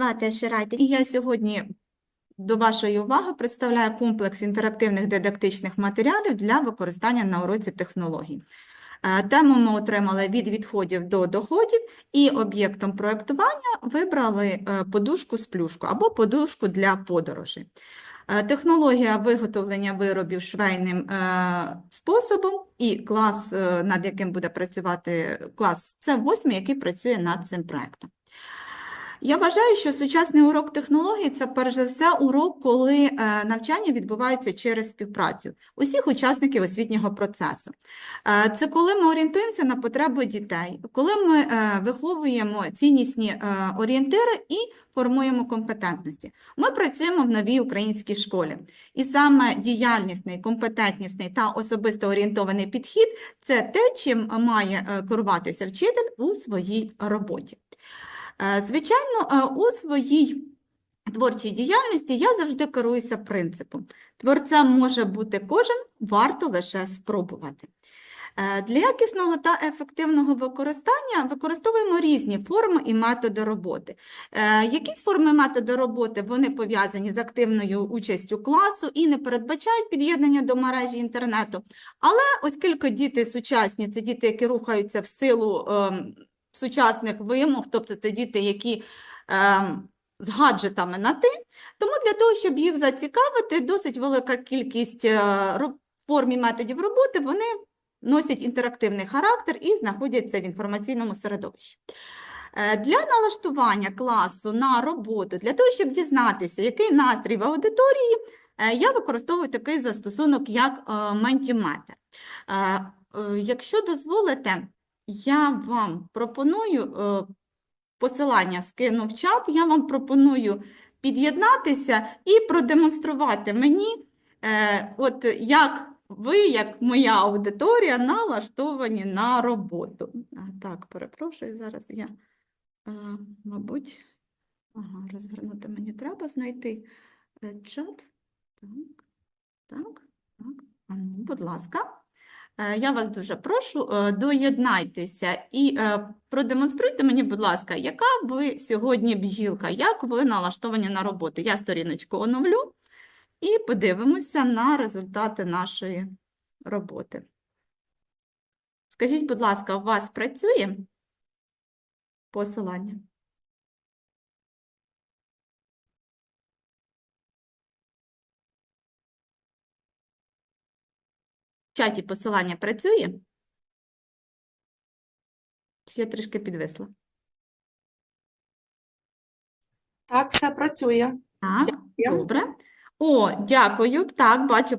звати Ширайте. І я сьогодні до вашої уваги представляю комплекс інтерактивних дидактичних матеріалів для використання на уроці технологій. Е, Тему ми отримали від відходів до доходів і об'єктом проєктування вибрали е, подушку з плюшку або подушку для подорожей. Е, Технологія виготовлення виробів швейним способом і клас, над яким буде працювати клас, це восьмий, який працює над цим проєктом. Я вважаю, що сучасний урок технологій – це перш за все урок, коли е, навчання відбувається через співпрацю усіх учасників освітнього процесу. Е, Це коли ми орієнтуємося на потреби дітей, коли ми е, виховуємо ціннісні орієнтири і формуємо компетентності. Ми працюємо в новій українській школі. І саме діяльнісний, компетентнісний та особисто орієнтований підхід – це те, чим має керуватися вчитель у своїй роботі. Е, Звичайно, е, у своїй творчій діяльності я завжди керуюся принципом. Творцем може бути кожен, варто лише спробувати. Е, Для якісного та ефективного використання використовуємо різні форми і методи роботи. Якісь форми методи роботи вони пов'язані з активною участю класу і не передбачають під'єднання до мережі інтернету. Але оскільки діти сучасні, це діти, які рухаються в силу ем, сучасних вимог, тобто це діти, які ем, з гаджетами на «ти», тому для того, щоб їх зацікавити, досить велика кількість е, форм і методів роботи, вони носять інтерактивний характер і знаходяться в інформаційному середовищі. Е, Для налаштування класу на роботу, для того, щоб дізнатися, який настрій в аудиторії, е, я використовую такий застосунок, як е. Е, е, Якщо дозволите, я вам пропоную е, посилання скину в чат, я вам пропоную під'єднатися і продемонструвати мені, е, от як ви, як моя аудиторія, налаштовані на роботу. Так, перепрошую, зараз я, е, мабуть, ага, розвернути мені треба знайти чат. Так, так, так. Ну, будь ласка. Е, Я вас дуже прошу, е, доєднайтеся і е, продемонструйте мені, будь ласка, яка ви сьогодні бджілка, як ви налаштовані на роботу. Я сторіночку оновлю і подивимося на результати нашої роботи. Скажіть, будь ласка, у вас працює посилання? В чаті посилання працює? Чи я трішки підвисла? Так, все працює. Так, Дякую. добре. О, дякую. Так, бачу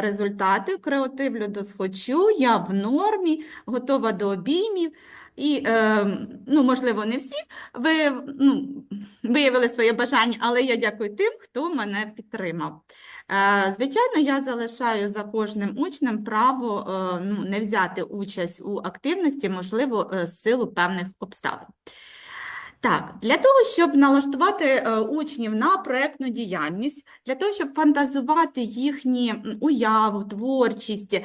результати. Креативлю досхочу, я в нормі, готова до обіймів. І, е, ну, можливо, не всі ви ну, виявили своє бажання, але я дякую тим, хто мене підтримав. Е, звичайно, я залишаю за кожним учнем право е, ну, не взяти участь у активності, можливо, е, з силу певних обставин. Так, для того, щоб налаштувати учнів на проєктну діяльність, для того, щоб фантазувати їхні уяву, творчість,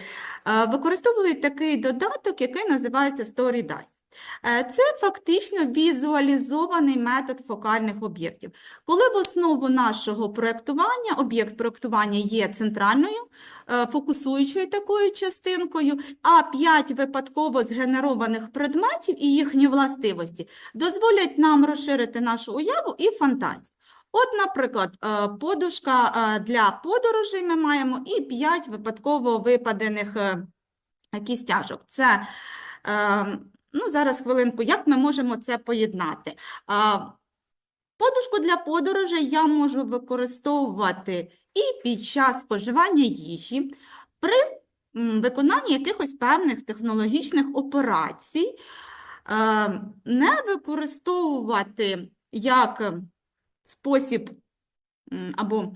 використовують такий додаток, який називається StoryDice. Е, Це фактично візуалізований метод фокальних об'єктів. Коли в основу нашого проєктування, об'єкт проєктування є центральною, е, фокусуючою такою частинкою, а п'ять випадково згенерованих предметів і їхні властивості дозволять нам розширити нашу уяву і фантазію. От, наприклад, е, подушка е, для подорожей ми маємо і 5 випадково випадених е, кістяжок. Це, е, ну, зараз хвилинку, як ми можемо це поєднати? Подушку для подорожей я можу використовувати і під час споживання їжі, при виконанні якихось певних технологічних операцій, не використовувати як спосіб або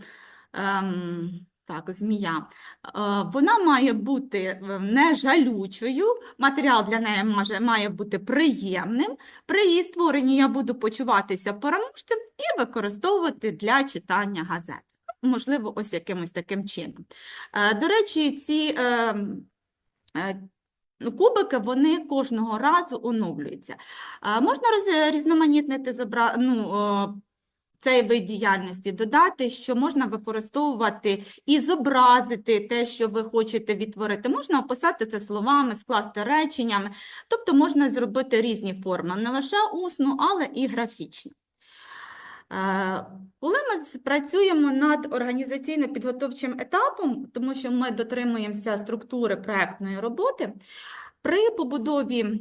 ем, так, змія. Е, Вона має бути е, не жалючою, матеріал для неї може, має бути приємним. При її створенні я буду почуватися переможцем і використовувати для читання газет. Можливо, ось якимось таким чином. Е, До речі, ці кубики, вони кожного разу оновлюються. Можна різноманітнити зобра... ну, цей вид діяльності додати, що можна використовувати і зобразити те, що ви хочете відтворити. Можна описати це словами, скласти реченнями, тобто можна зробити різні форми, не лише усну, але і графічну. Е, Коли ми працюємо над організаційно-підготовчим етапом, тому що ми дотримуємося структури проектної роботи, при побудові,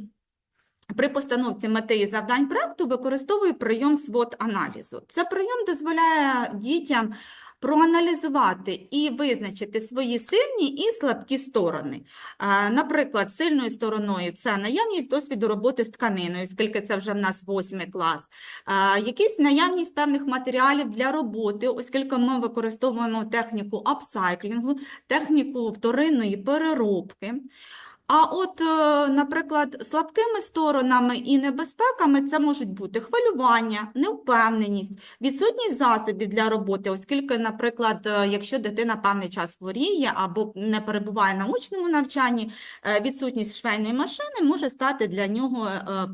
при постановці мети і завдань проекту використовую прийом свод-аналізу. Це прийом дозволяє дітям проаналізувати і визначити свої сильні і слабкі сторони. Наприклад, сильною стороною це наявність досвіду роботи з тканиною, оскільки це вже в нас восьмий клас, якісь наявність певних матеріалів для роботи, оскільки ми використовуємо техніку апсайклінгу, техніку вторинної переробки. А от, е, наприклад, слабкими сторонами і небезпеками це можуть бути хвилювання, невпевненість, відсутність засобів для роботи, оскільки, наприклад, е, якщо дитина певний час хворіє або не перебуває на очному навчанні, е, відсутність швейної машини може стати для нього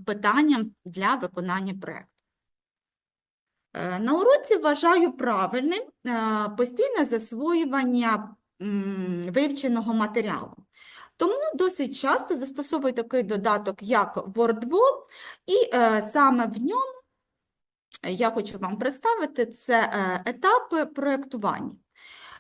питанням для виконання проєкту. На уроці вважаю правильним постійне засвоювання вивченого матеріалу. Тому досить часто застосовую такий додаток, як WordWall, і е, саме в ньому я хочу вам представити це е, етапи проєктування.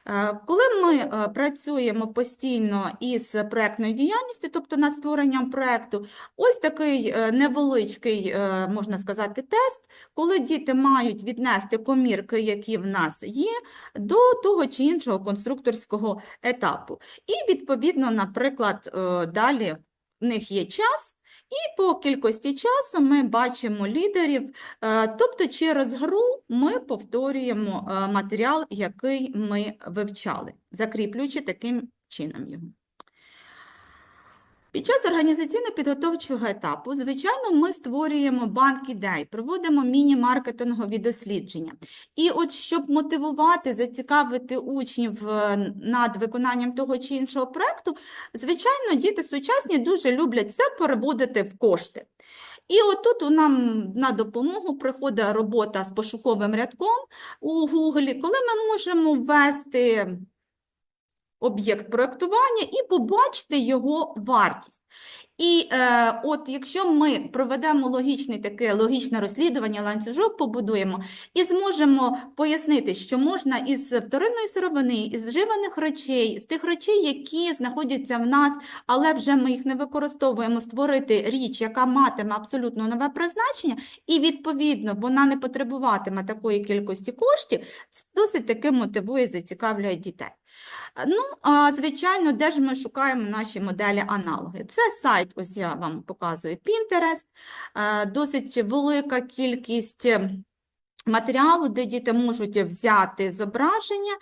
Е, Коли ми е, працюємо постійно із проєктною діяльністю, тобто над створенням проєкту, ось такий е, невеличкий, можна сказати, тест, коли діти мають віднести комірки, які в нас є, до того чи іншого конструкторського етапу. І, відповідно, наприклад, далі в них є час, і по кількості часу ми бачимо лідерів, е, тобто через гру ми повторюємо е, матеріал, який ми вивчали, закріплюючи таким чином його. Під час організаційно-підготовчого етапу, звичайно, ми створюємо банк ідей, проводимо міні-маркетингові дослідження. І от щоб мотивувати, зацікавити учнів е, над виконанням того чи іншого проєкту, звичайно, діти сучасні дуже люблять все переводити в кошти. І отут у нам на допомогу приходить робота з пошуковим рядком у Гуглі, коли ми можемо ввести об'єкт проєктування і побачити його вартість. І е, от якщо ми проведемо логічне таке логічне розслідування, ланцюжок побудуємо і зможемо пояснити, що можна із вторинної сировини, із вживаних речей, з тих речей, які знаходяться в нас, але вже ми їх не використовуємо, створити річ, яка матиме абсолютно нове призначення, і відповідно вона не потребуватиме такої кількості коштів, досить таки мотивує, зацікавлює дітей. Ну, а, звичайно, де ж ми шукаємо наші моделі аналоги? Це сайт, ось я вам показую, Pinterest, е, досить велика кількість е, матеріалу, де діти можуть взяти зображення,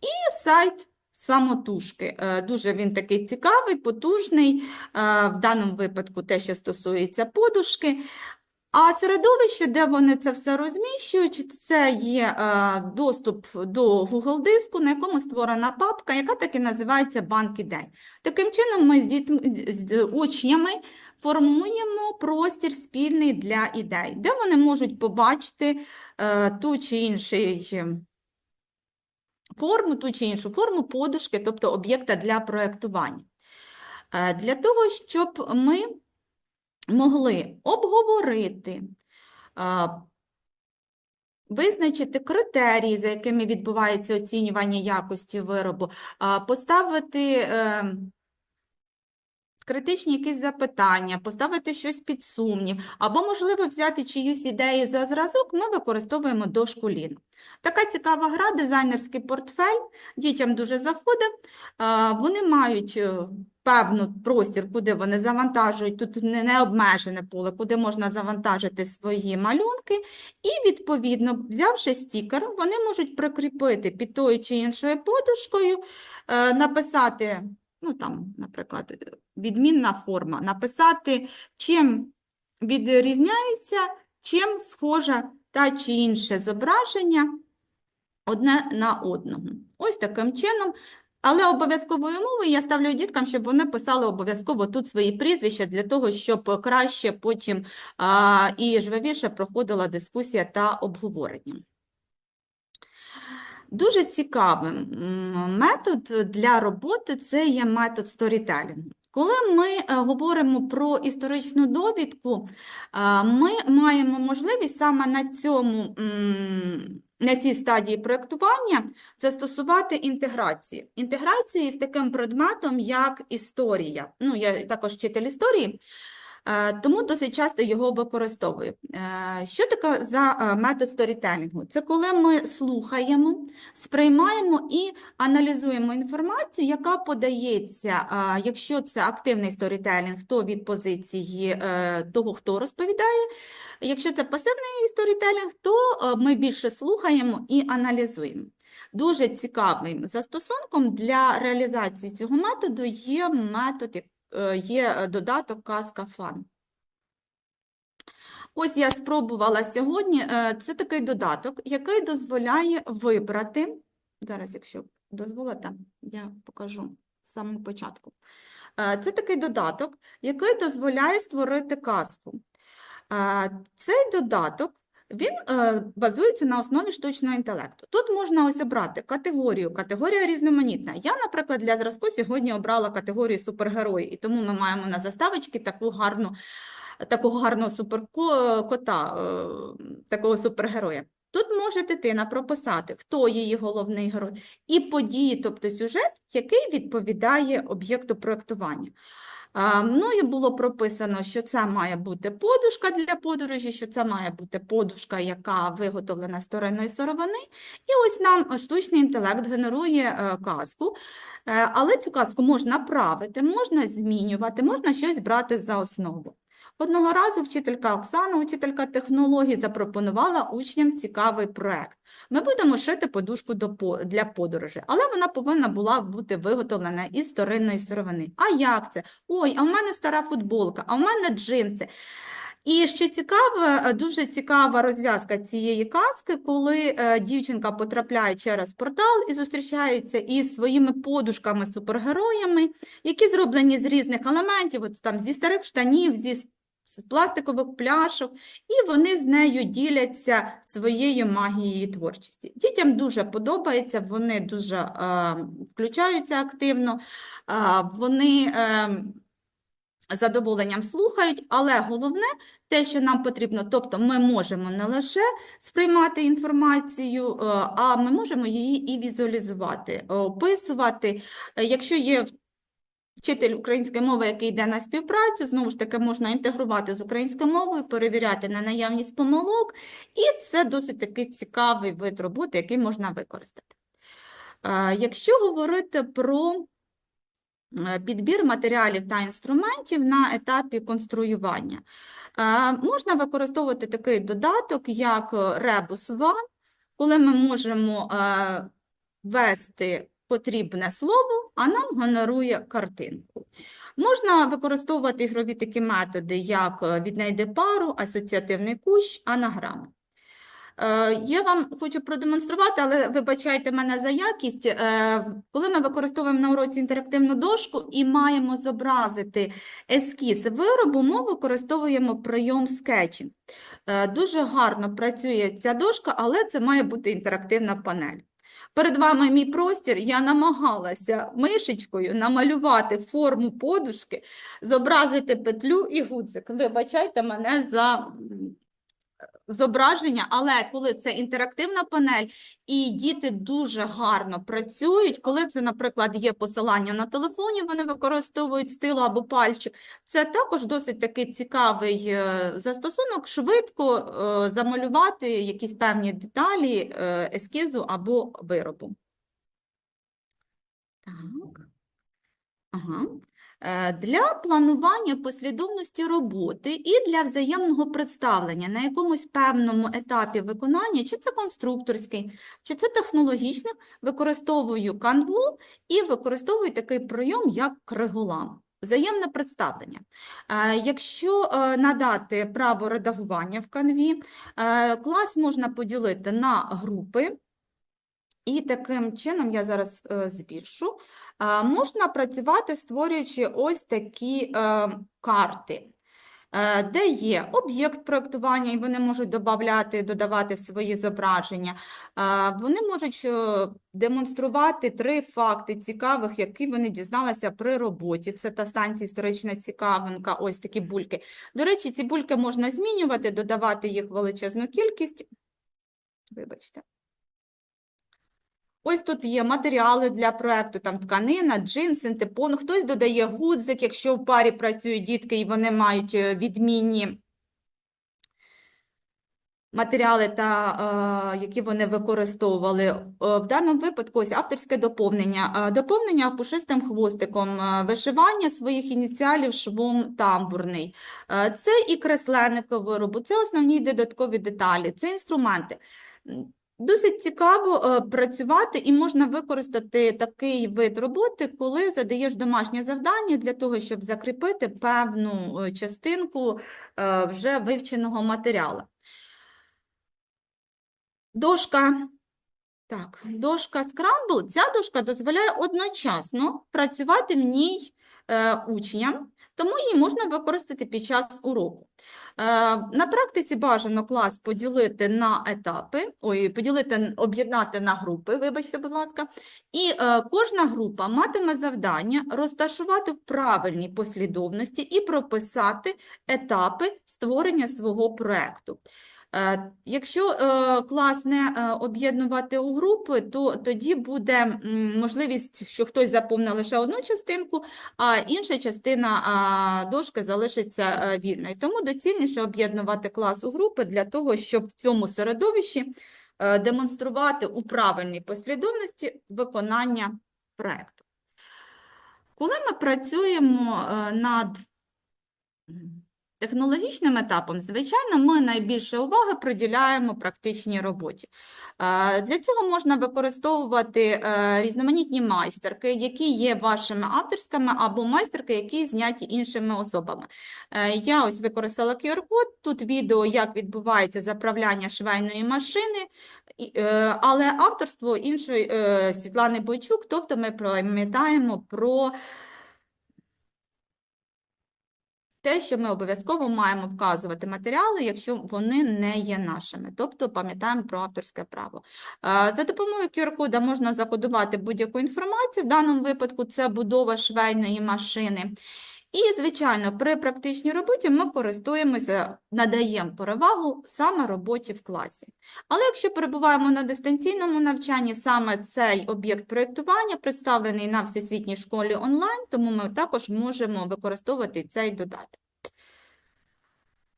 і сайт самотужки. Е, Дуже він такий цікавий, потужний, е, в даному випадку те, що стосується подушки. А середовище, де вони це все розміщують, це є е, доступ до Google диску, на якому створена папка, яка так і називається банк ідей. Таким чином, ми з дітьми, з учнями формуємо простір спільний для ідей, де вони можуть побачити е, ту чи інший е, форму, ту чи іншу форму подушки, тобто об'єкта для проєктування. Е, Для того, щоб ми могли обговорити, визначити критерії, за якими відбувається оцінювання якості виробу, поставити е, критичні якісь запитання, поставити щось під сумнів, або, можливо, взяти чиюсь ідею за зразок, ми використовуємо дошкулін. Така цікава гра, дизайнерський портфель, дітям дуже заходить. Вони мають е, певну простір, куди вони завантажують, тут не, не обмежене поле, куди можна завантажити свої малюнки, і, відповідно, взявши стікер, вони можуть прикріпити під тою чи іншою подушкою, е, написати, ну там, наприклад, відмінна форма, написати, чим відрізняється, чим схоже та чи інше зображення одне на одного. Ось таким чином. Але обов'язковою умовою я ставлю діткам, щоб вони писали обов'язково тут свої прізвища для того, щоб краще потім а, і жвавіше проходила дискусія та обговорення. Дуже цікавим м, метод для роботи це є метод сторітелінгу. Коли ми е, говоримо про історичну довідку, ми маємо можливість саме на цьому, на цій стадії проєктування застосувати інтеграцію. Інтеграцію з таким предметом, як історія. Ну, я також вчитель історії, Тому досить часто його використовую. Е, Що таке за е, метод сторітелінгу? Це коли ми слухаємо, сприймаємо і аналізуємо інформацію, яка подається, е, якщо це активний сторітелінг, то від позиції е, того, хто розповідає. Якщо це пасивний сторітелінг, то е, ми більше слухаємо і аналізуємо. Дуже цікавим застосунком для реалізації цього методу є метод, е, є е, додаток Казка Фан. Ось я спробувала сьогодні. е, Це такий додаток, який дозволяє вибрати. Зараз, якщо дозволите, я покажу з самого початку. Е, Це такий додаток, який дозволяє створити казку. Е, Цей додаток він е, базується на основі штучного інтелекту. Тут можна ось обрати категорію, категорія різноманітна. Я, наприклад, для зразку сьогодні обрала категорію супергерої, і тому ми маємо на заставочці таку гарну, такого гарного суперкота, е, такого супергероя. Тут може дитина прописати, хто її головний герой, і події, тобто сюжет, який відповідає об'єкту проєктування. Мною було прописано, що це має бути подушка для подорожі, що це має бути подушка, яка виготовлена з тваринної сировини. І ось нам штучний інтелект генерує е, казку, Е, але цю казку можна правити, можна змінювати, можна щось брати за основу. Одного разу вчителька Оксана, учителька технологій, запропонувала учням цікавий проект. Ми будемо шити подушку для подорожі, але вона повинна була бути виготовлена із вторинної сировини. А як це? Ой, а в мене стара футболка, а в мене джинси. І що цікаве, е, дуже цікава розв'язка цієї казки, коли е, дівчинка потрапляє через портал і зустрічається із своїми подушками-супергероями, які зроблені з різних елементів, от там зі старих штанів, зі з пластикових пляшок, і вони з нею діляться своєю магією творчості. Дітям дуже подобається, вони дуже е, включаються активно, е, вони е, задоволенням слухають, але головне те, що нам потрібно, тобто ми можемо не лише сприймати інформацію, е, а ми можемо її і візуалізувати, описувати. Е, Якщо є вчитель української мови, який йде на співпрацю, знову ж таки можна інтегрувати з українською мовою, перевіряти на наявність помилок, і це досить такий цікавий вид роботи, який можна використати. Якщо говорити про е, підбір матеріалів та інструментів на етапі конструювання, можна використовувати такий додаток, як е, Rebus One, коли ми можемо е, ввести потрібне слово, а нам генерує картинку. Можна використовувати ігрові такі методи, як е, віднайди пару, асоціативний кущ, анаграми. Е, Я вам хочу продемонструвати, але вибачайте мене за якість. Е, Коли ми використовуємо на уроці інтерактивну дошку і маємо зобразити ескіз виробу, ми використовуємо прийом скетчинг. Дуже гарно працює ця дошка, але це має бути інтерактивна панель. Перед вами мій простір, я намагалася мишечкою намалювати форму подушки, зобразити петлю і гудзик. Вибачайте мене за зображення, але коли це інтерактивна панель, і діти дуже гарно працюють, коли це, наприклад, є посилання на телефоні, вони використовують стилу або пальчик, це також досить такий цікавий е, застосунок, швидко е, замалювати якісь певні деталі е, ескізу або виробу. Так. Ага. Е, Для планування послідовності роботи і для взаємного представлення на якомусь певному етапі виконання, чи це конструкторський, чи це технологічний, використовую канву і використовую такий прийом, як криголам. Взаємне представлення. Е, Якщо е, надати право редагування в канві, клас можна поділити на групи, і таким чином, я зараз е, збільшу, можна працювати, створюючи ось такі е, карти. е, де є об'єкт проєктування, і вони можуть додавати, додавати свої зображення. Вони можуть демонструвати три факти цікавих, які вони дізналися при роботі. Це та станція історична цікавинка, ось такі бульки. До речі, ці бульки можна змінювати, додавати їх величезну кількість. Вибачте. Ось тут є матеріали для проекту, там тканина, джин, синтепон. Хтось додає гудзик, якщо в парі працюють дітки і вони мають е, відмінні матеріали, та, е, які вони використовували. Е, В даному випадку ось авторське доповнення. Доповнення пушистим хвостиком, вишивання своїх ініціалів швом тамбурний. Це і кресленики виробу, це основні додаткові деталі, це інструменти. Досить цікаво е, працювати і можна використати такий вид роботи, коли задаєш домашнє завдання для того, щоб закріпити певну е, частинку е, вже вивченого матеріалу. Дошка. Так, дошка Scramble. Ця дошка дозволяє одночасно працювати в ній учням, тому її можна використати під час уроку. Е, на практиці бажано клас поділити на етапи, ой, поділити, об'єднати на групи, вибачте, будь ласка, і е, кожна група матиме завдання розташувати в правильній послідовності і прописати етапи створення свого проекту. Е, Якщо е, клас не е, об'єднувати у групи, то тоді буде можливість, що хтось заповнить лише одну частинку, а інша частина дошки залишиться вільною. Тому доцільніше об'єднувати клас у групи для того, щоб в цьому середовищі демонструвати у правильній послідовності виконання проекту. Коли ми працюємо над технологічним етапом, звичайно, ми найбільше уваги приділяємо практичній роботі. Е, Для цього можна використовувати е, різноманітні майстерки, які є вашими авторськими, або майстерки, які зняті іншими особами. Е, Я ось використала QR-код, тут відео, як відбувається заправляння швейної машини, але авторство іншої Світлани Бойчук, тобто ми пам'ятаємо про те, що ми обов'язково маємо вказувати матеріали, якщо вони не є нашими, тобто пам'ятаємо про авторське право. Е, За допомогою QR-кода можна закодувати будь-яку інформацію, в даному випадку це будова швейної машини. І, звичайно, при практичній роботі ми користуємося, надаємо перевагу саме роботі в класі. Але якщо перебуваємо на дистанційному навчанні, саме цей об'єкт проєктування представлений на всесвітній школі онлайн, тому ми також можемо використовувати цей додаток.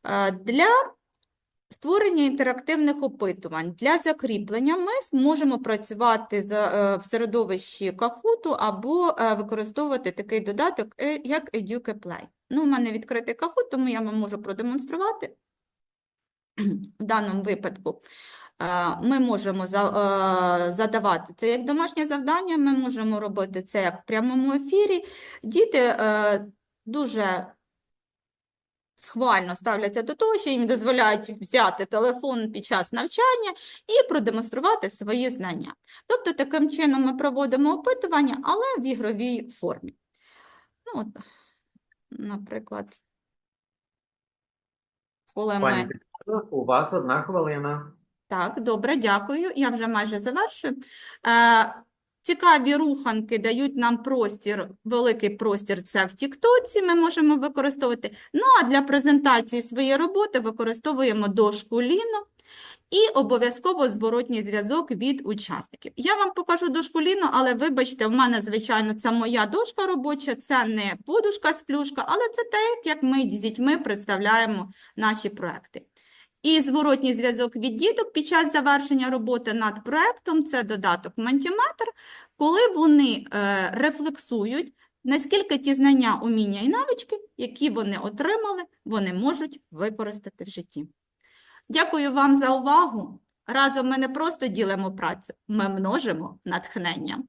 Е, Для створення інтерактивних опитувань, для закріплення ми зможемо працювати е, в середовищі Kahoot або е, використовувати такий додаток, е, як EducaPlay. Ну, у мене відкритий Kahoot, тому я вам можу продемонструвати. В даному випадку ми можемо задавати це як домашнє завдання, ми можемо робити це як в прямому ефірі. Діти дуже схвально ставляться до того, що їм дозволяють взяти телефон під час навчання і продемонструвати свої знання. Тобто таким чином ми проводимо опитування, але в ігровій формі. Ну, от, наприклад, коли Пані ми... У вас одна хвилина. Так, добре, дякую. Я вже майже завершую. Цікаві руханки дають нам простір, великий простір це в Тіктоці ми можемо використовувати. Ну, а для презентації своєї роботи використовуємо дошку Ліно і обов'язково зворотній зв'язок від учасників. Я вам покажу дошку Ліно, але вибачте, в мене, звичайно, це моя дошка робоча, це не подушка з плюшка, але це те, як ми з дітьми представляємо наші проекти. І зворотній зв'язок від діток під час завершення роботи над проектом – це додаток Mentimeter, коли вони е, рефлексують, наскільки ті знання, уміння і навички, які вони отримали, вони можуть використати в житті. Дякую вам за увагу. Разом ми не просто ділимо працю, ми множимо натхнення.